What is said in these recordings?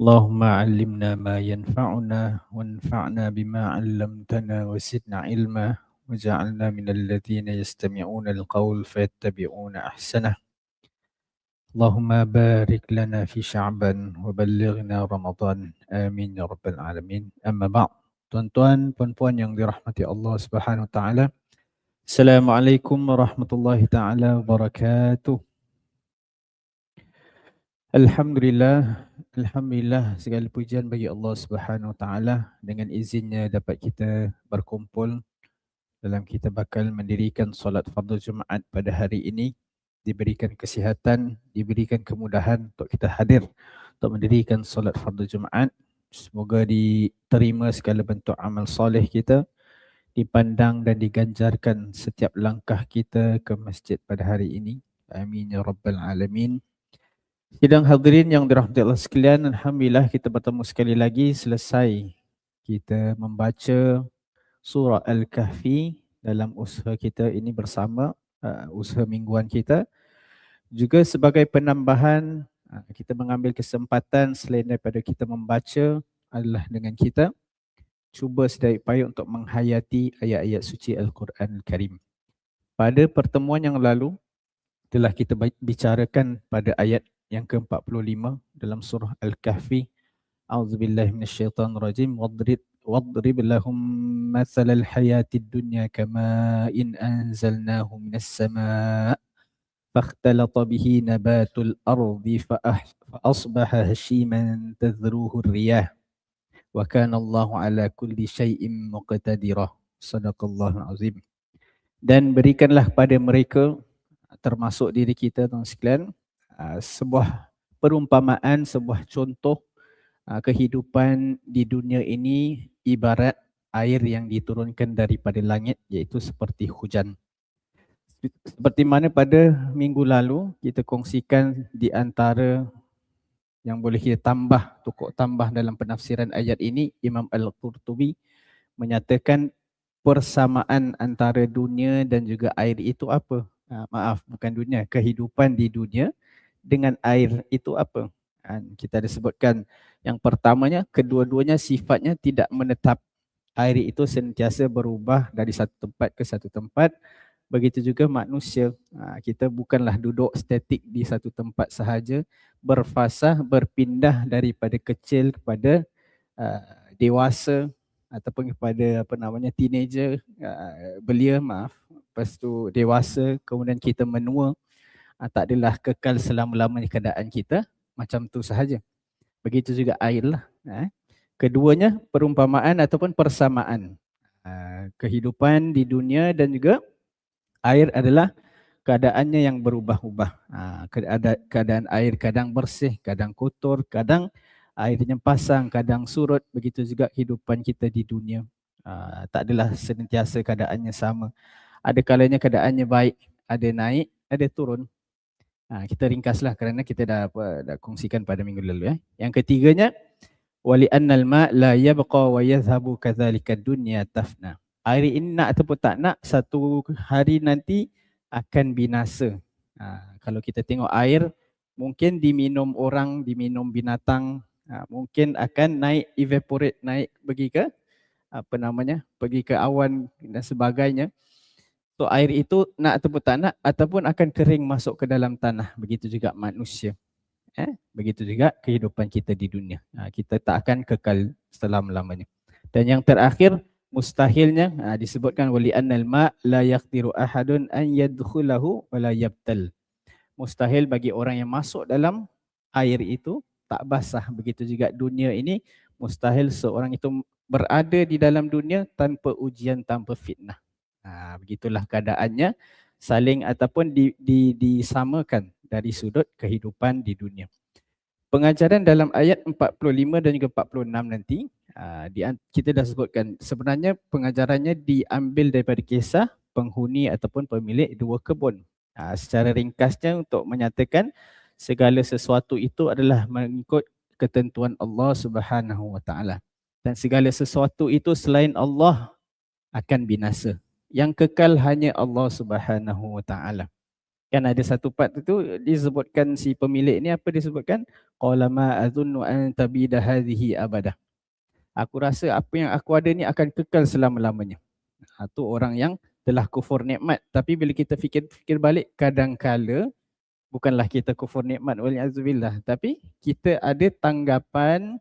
اللهم علمنا ما ينفعنا وانفعنا بما علمتنا وزدنا علما وجعلنا من الذين يستمعون القول فيتبعون أحسنه. اللهم بارك لنا في شعبا وبلغنا رمضان. آمين يا رب العالمين. أما بعد tuan-tuan puan-puan yang dirahmati Allah Subhanahu wa taala. Assalamualaikum warahmatullahi taala wabarakatuh. Alhamdulillah Alhamdulillah segala pujian bagi Allah Subhanahu Taala dengan izinnya dapat kita berkumpul dalam kita bakal mendirikan solat fardu Jumaat pada hari ini diberikan kesihatan, diberikan kemudahan untuk kita hadir untuk mendirikan solat fardu Jumaat. Semoga diterima segala bentuk amal soleh kita, dipandang dan diganjarkan setiap langkah kita ke masjid pada hari ini. Amin ya rabbal alamin. Sidang hadirin yang dirahmati Allah sekalian, Alhamdulillah kita bertemu sekali lagi selesai kita membaca surah Al-Kahfi dalam usaha kita ini bersama, uh, usaha mingguan kita. Juga sebagai penambahan, uh, kita mengambil kesempatan selain daripada kita membaca adalah dengan kita cuba sedaya upaya untuk menghayati ayat-ayat suci Al-Quran Al-Karim. Pada pertemuan yang lalu, telah kita bicarakan pada ayat yang ke-45 dalam surah Al-Kahfi. A'udzubillahi minasyaitonirrajim. Wadrib wadrib lahum mathalal hayatid dunya kama in anzalnahu minas sama' فاختلط به نبات الأرض فأصبح هشيما تذروه الرياح وكان الله على كل شيء مقتدرا صدق الله العظيم dan berikanlah pada mereka termasuk diri kita tuan sekalian Ah, sebuah perumpamaan, sebuah contoh uh, kehidupan di dunia ini ibarat air yang diturunkan daripada langit iaitu seperti hujan. Seperti mana pada minggu lalu kita kongsikan di antara yang boleh kita tambah, tukuk tambah dalam penafsiran ayat ini, Imam Al-Qurtubi menyatakan persamaan antara dunia dan juga air itu apa? Uh, maaf, bukan dunia, kehidupan di dunia dengan air itu apa? Kan kita ada sebutkan yang pertamanya kedua-duanya sifatnya tidak menetap. Air itu sentiasa berubah dari satu tempat ke satu tempat. Begitu juga manusia. Ha, kita bukanlah duduk statik di satu tempat sahaja. Berfasah, berpindah daripada kecil kepada uh, dewasa ataupun kepada apa namanya teenager, belia maaf. Lepas tu dewasa, kemudian kita menua uh, tak adalah kekal selama-lamanya keadaan kita macam tu sahaja. Begitu juga air lah. Uh, keduanya perumpamaan ataupun persamaan. Uh, kehidupan di dunia dan juga air adalah keadaannya yang berubah-ubah. Uh, keadaan air kadang bersih, kadang kotor, kadang airnya pasang, kadang surut. Begitu juga kehidupan kita di dunia. Tak adalah senantiasa keadaannya sama. Ada kalanya keadaannya baik, ada naik, ada turun. Ha, kita ringkaslah kerana kita dah apa, dah kongsikan pada minggu lalu ya. Yang ketiganya wali annal ma la yabqa wa yadhhabu kadzalika dunya tafna. Air ini nak ataupun tak nak satu hari nanti akan binasa. Ha, kalau kita tengok air mungkin diminum orang, diminum binatang, ha, mungkin akan naik evaporate, naik pergi ke apa namanya? pergi ke awan dan sebagainya. So air itu nak ataupun tak nak ataupun akan kering masuk ke dalam tanah. Begitu juga manusia. Eh? Begitu juga kehidupan kita di dunia. Ha, kita tak akan kekal selama-lamanya. Dan yang terakhir mustahilnya ha, disebutkan wali annal ma la yaqdiru ahadun an yadkhulahu wa la yabtal. Mustahil bagi orang yang masuk dalam air itu tak basah. Begitu juga dunia ini mustahil seorang itu berada di dalam dunia tanpa ujian, tanpa fitnah. Ha, begitulah keadaannya saling ataupun di, di, disamakan dari sudut kehidupan di dunia. Pengajaran dalam ayat 45 dan juga 46 nanti ha, di, kita dah sebutkan sebenarnya pengajarannya diambil daripada kisah penghuni ataupun pemilik dua kebun. Ha, secara ringkasnya untuk menyatakan segala sesuatu itu adalah mengikut ketentuan Allah Subhanahu Wa Taala dan segala sesuatu itu selain Allah akan binasa yang kekal hanya Allah Subhanahu wa taala. Kan ada satu part tu disebutkan si pemilik ni apa disebutkan? Qala ma an tabida hadhihi abada. Aku rasa apa yang aku ada ni akan kekal selama-lamanya. Ha, tu orang yang telah kufur nikmat. Tapi bila kita fikir-fikir balik kadang-kala bukanlah kita kufur nikmat waliazubillah tapi kita ada tanggapan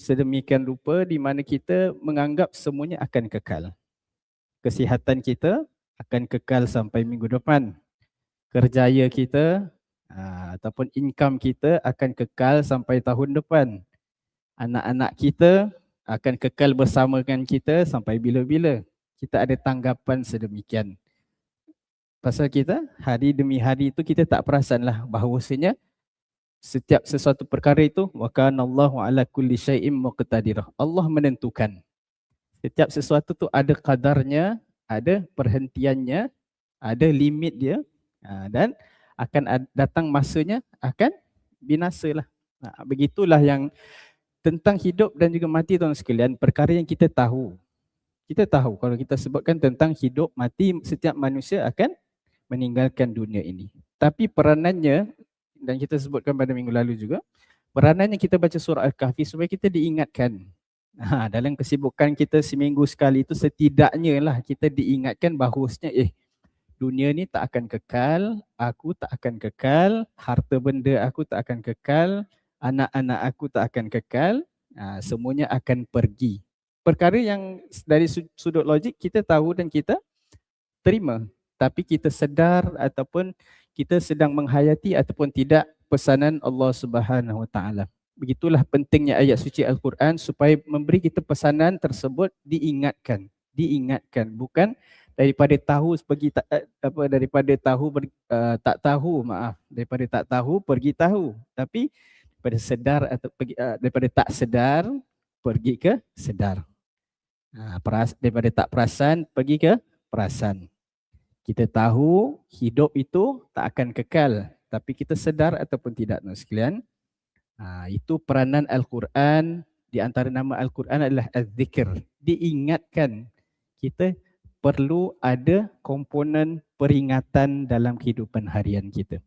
sedemikian rupa di mana kita menganggap semuanya akan kekal. Kesihatan kita akan kekal sampai minggu depan. Kerjaya kita aa, ataupun income kita akan kekal sampai tahun depan. Anak-anak kita akan kekal bersama dengan kita sampai bila-bila. Kita ada tanggapan sedemikian. Pasal kita hari demi hari itu kita tak perasanlah bahawasanya setiap sesuatu perkara itu wa kana Allahu ala kulli syai'in muqtadirah. Allah menentukan. Setiap sesuatu tu ada kadarnya, ada perhentiannya, ada limit dia ha, dan akan datang masanya akan binasalah. Ha, begitulah yang tentang hidup dan juga mati tuan sekalian, perkara yang kita tahu. Kita tahu kalau kita sebutkan tentang hidup, mati, setiap manusia akan meninggalkan dunia ini. Tapi peranannya, dan kita sebutkan pada minggu lalu juga, peranannya kita baca surah Al-Kahfi supaya kita diingatkan Ha, dalam kesibukan kita seminggu sekali itu setidaknya lah kita diingatkan bahawasanya eh dunia ni tak akan kekal, aku tak akan kekal, harta benda aku tak akan kekal, anak-anak aku tak akan kekal, ha, semuanya akan pergi. Perkara yang dari sudut logik kita tahu dan kita terima. Tapi kita sedar ataupun kita sedang menghayati ataupun tidak pesanan Allah Subhanahu Wa Taala. Begitulah pentingnya ayat suci Al-Quran supaya memberi kita pesanan tersebut diingatkan, diingatkan bukan daripada tahu pergi tak eh, apa daripada tahu ber, uh, tak tahu maaf daripada tak tahu pergi tahu tapi daripada sedar atau pergi uh, daripada tak sedar pergi ke sedar. Uh, peras, daripada tak perasan pergi ke perasan. Kita tahu hidup itu tak akan kekal tapi kita sedar ataupun tidak tuan sekalian Ha, itu peranan Al-Quran di antara nama Al-Quran adalah Az-Zikr. Diingatkan kita perlu ada komponen peringatan dalam kehidupan harian kita.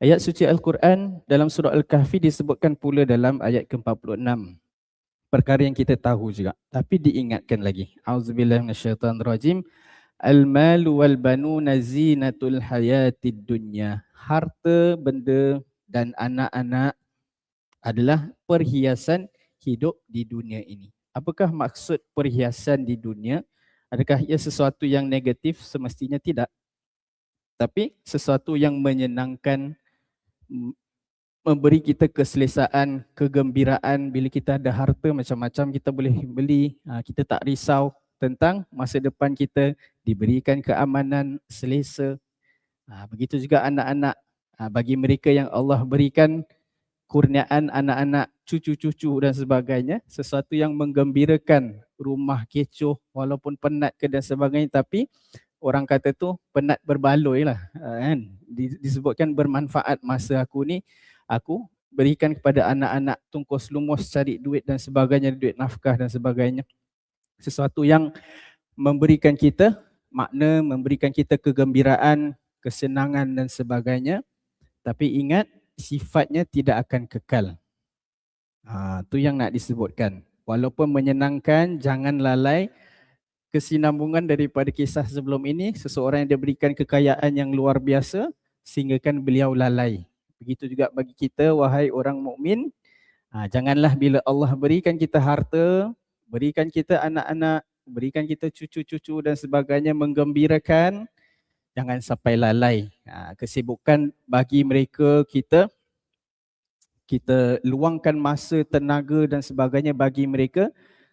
Ayat suci Al-Quran dalam surah Al-Kahfi disebutkan pula dalam ayat ke-46. Perkara yang kita tahu juga. Tapi diingatkan lagi. Auzubillah minasyaitanirrajim. Al-malu wal banuna zinatul hayatid dunya. Harta, benda dan anak-anak adalah perhiasan hidup di dunia ini. Apakah maksud perhiasan di dunia? Adakah ia sesuatu yang negatif? Semestinya tidak. Tapi sesuatu yang menyenangkan, memberi kita keselesaan, kegembiraan bila kita ada harta macam-macam kita boleh beli. Ha, kita tak risau tentang masa depan kita diberikan keamanan, selesa. Ha, begitu juga anak-anak. Ha, bagi mereka yang Allah berikan kurniaan anak-anak, cucu-cucu dan sebagainya, sesuatu yang menggembirakan rumah kecoh walaupun penat ke dan sebagainya tapi orang kata tu penat berbaloi lah ah, kan? Disebutkan bermanfaat masa aku ni aku berikan kepada anak-anak tungkus lumus cari duit dan sebagainya duit nafkah dan sebagainya. Sesuatu yang memberikan kita makna memberikan kita kegembiraan kesenangan dan sebagainya. Tapi ingat sifatnya tidak akan kekal. Ha, tu yang nak disebutkan. Walaupun menyenangkan, jangan lalai kesinambungan daripada kisah sebelum ini. Seseorang yang diberikan kekayaan yang luar biasa sehingga kan beliau lalai. Begitu juga bagi kita, wahai orang mukmin, ha, janganlah bila Allah berikan kita harta, berikan kita anak-anak, berikan kita cucu-cucu dan sebagainya menggembirakan, jangan sampai lalai. Ha, kesibukan bagi mereka kita kita luangkan masa, tenaga dan sebagainya bagi mereka.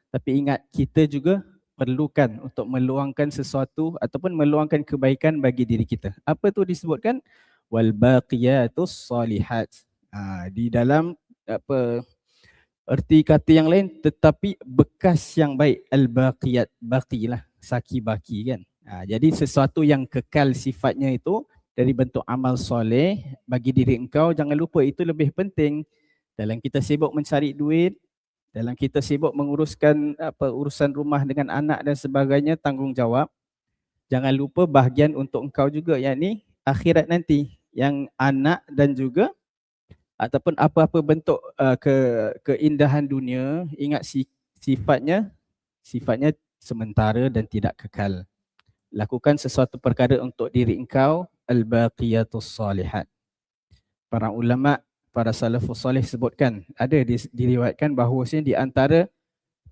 Tapi ingat kita juga perlukan untuk meluangkan sesuatu ataupun meluangkan kebaikan bagi diri kita. Apa tu disebutkan? Wal baqiyatus salihat. Ha, di dalam apa erti kata yang lain tetapi bekas yang baik al baqiyat baqilah saki baki kan Ha, jadi sesuatu yang kekal sifatnya itu dari bentuk amal soleh bagi diri engkau jangan lupa itu lebih penting dalam kita sibuk mencari duit dalam kita sibuk menguruskan apa urusan rumah dengan anak dan sebagainya tanggungjawab Jangan lupa bahagian untuk engkau juga yang ni akhirat nanti. Yang anak dan juga ataupun apa-apa bentuk uh, ke keindahan dunia ingat si, sifatnya sifatnya sementara dan tidak kekal. Lakukan sesuatu perkara untuk diri engkau al-baqiyatus salihat. Para ulama, para salafus salih sebutkan ada diriwayatkan bahawa di antara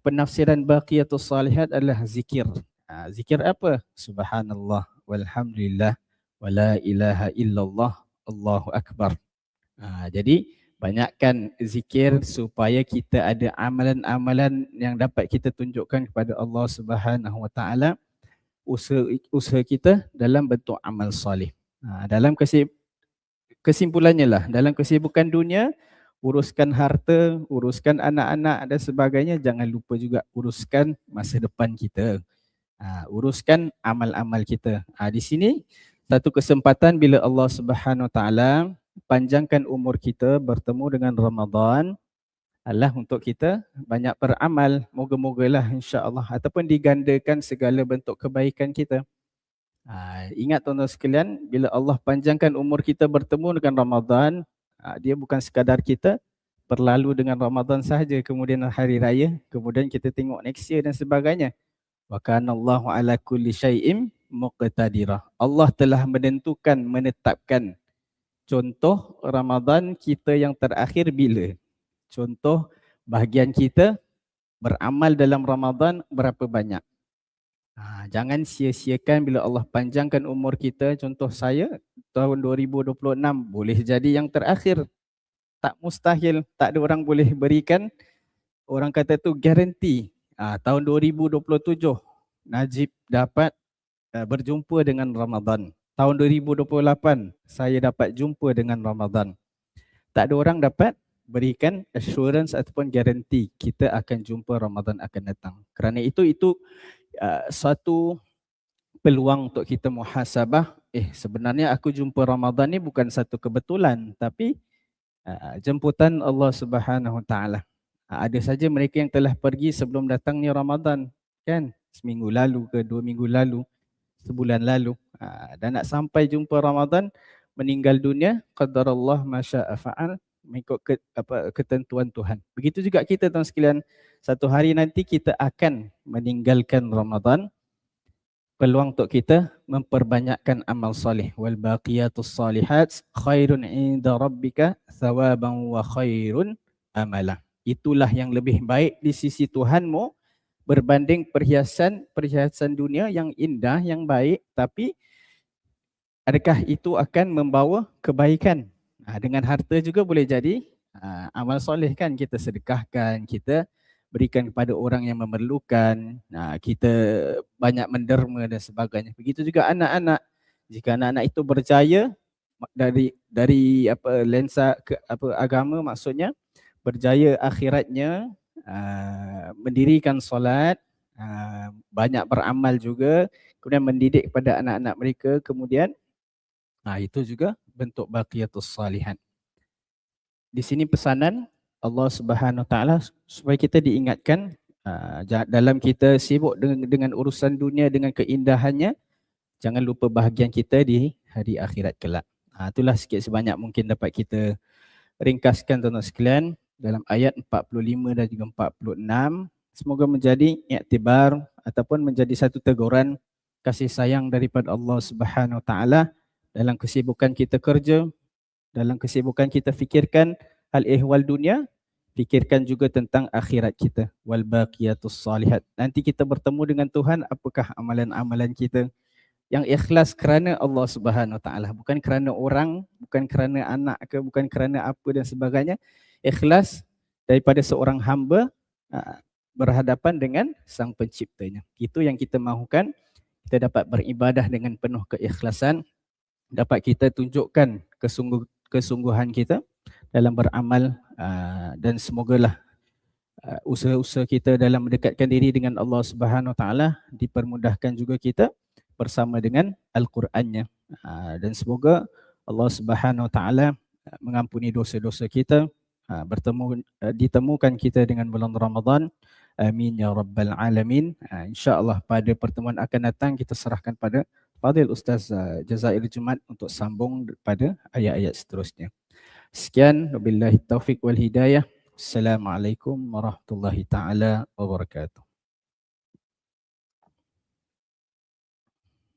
penafsiran baqiyatus salihat adalah zikir. Ha, zikir apa? Subhanallah walhamdulillah wala ilaha illallah Allahu akbar. Ha, jadi banyakkan zikir supaya kita ada amalan-amalan yang dapat kita tunjukkan kepada Allah Subhanahu wa taala usaha usaha kita dalam bentuk amal soleh. Ha, dalam kesib, kesimpulannya lah dalam kesibukan dunia uruskan harta, uruskan anak-anak dan sebagainya, jangan lupa juga uruskan masa depan kita. Ha, uruskan amal-amal kita. Ha, di sini satu kesempatan bila Allah Subhanahu taala panjangkan umur kita bertemu dengan Ramadan adalah untuk kita banyak beramal. Moga-mogalah insya-Allah ataupun digandakan segala bentuk kebaikan kita. Ha, ingat tuan-tuan sekalian, bila Allah panjangkan umur kita bertemu dengan Ramadan, Ha, dia bukan sekadar kita berlalu dengan Ramadan sahaja kemudian hari raya kemudian kita tengok next year dan sebagainya wa kanallahu ala kulli syai'in muqtadira Allah telah menentukan menetapkan contoh Ramadan kita yang terakhir bila contoh bahagian kita beramal dalam Ramadan berapa banyak Ha, jangan sia-siakan bila Allah panjangkan umur kita. Contoh saya, tahun 2026 boleh jadi yang terakhir. Tak mustahil, tak ada orang boleh berikan. Orang kata tu garanti. Ha, tahun 2027, Najib dapat uh, berjumpa dengan Ramadan. Tahun 2028, saya dapat jumpa dengan Ramadan. Tak ada orang dapat berikan assurance ataupun garanti kita akan jumpa Ramadan akan datang. Kerana itu, itu uh, satu peluang untuk kita muhasabah eh sebenarnya aku jumpa Ramadan ni bukan satu kebetulan tapi uh, jemputan Allah Subhanahu taala. Uh, ada saja mereka yang telah pergi sebelum datangnya Ramadan kan? Seminggu lalu ke dua minggu lalu sebulan lalu. Uh, dan nak sampai jumpa Ramadan meninggal dunia qadarullah masya'a fa'al mengikut ke, apa ketentuan Tuhan. Begitu juga kita tuan sekalian satu hari nanti kita akan meninggalkan Ramadan. Peluang untuk kita memperbanyakkan amal soleh. Wal baqiyatus salihat khairun inda rabbika thawaban wa khairun amala. Itulah yang lebih baik di sisi Tuhanmu berbanding perhiasan perhiasan dunia yang indah yang baik. Tapi adakah itu akan membawa kebaikan ha, dengan harta juga boleh jadi ha, amal soleh kan kita sedekahkan kita berikan kepada orang yang memerlukan. Nah, kita banyak menderma dan sebagainya. Begitu juga anak-anak. Jika anak-anak itu berjaya dari dari apa lensa ke apa agama maksudnya berjaya akhiratnya uh, mendirikan solat uh, banyak beramal juga kemudian mendidik kepada anak-anak mereka kemudian nah itu juga bentuk baqiyatus salihan. Di sini pesanan Allah Subhanahu taala supaya kita diingatkan uh, dalam kita sibuk dengan, dengan urusan dunia dengan keindahannya jangan lupa bahagian kita di hari akhirat kelak. Uh, itulah sikit sebanyak mungkin dapat kita ringkaskan tuan-tuan sekalian dalam ayat 45 dan juga 46 semoga menjadi iktibar ataupun menjadi satu teguran kasih sayang daripada Allah Subhanahu taala dalam kesibukan kita kerja dalam kesibukan kita fikirkan hal ehwal dunia fikirkan juga tentang akhirat kita. Wal baqiyatus salihat. Nanti kita bertemu dengan Tuhan apakah amalan-amalan kita? Yang ikhlas kerana Allah Subhanahu taala bukan kerana orang bukan kerana anak ke bukan kerana apa dan sebagainya. Ikhlas daripada seorang hamba berhadapan dengan sang penciptanya. Itu yang kita mahukan. Kita dapat beribadah dengan penuh keikhlasan dapat kita tunjukkan kesungguh kesungguhan kita dalam beramal uh, dan semogalah uh, usaha-usaha kita dalam mendekatkan diri dengan Allah Subhanahu taala dipermudahkan juga kita bersama dengan al-Qurannya uh, dan semoga Allah Subhanahu taala mengampuni dosa-dosa kita bertemu ditemukan kita dengan bulan Ramadan Amin ya rabbal alamin. Ha, InsyaAllah pada pertemuan akan datang kita serahkan pada Fadil Ustaz uh, Jazair Jumat untuk sambung pada ayat-ayat seterusnya. Sekian, wabillahi taufiq wal hidayah. Assalamualaikum warahmatullahi taala wabarakatuh.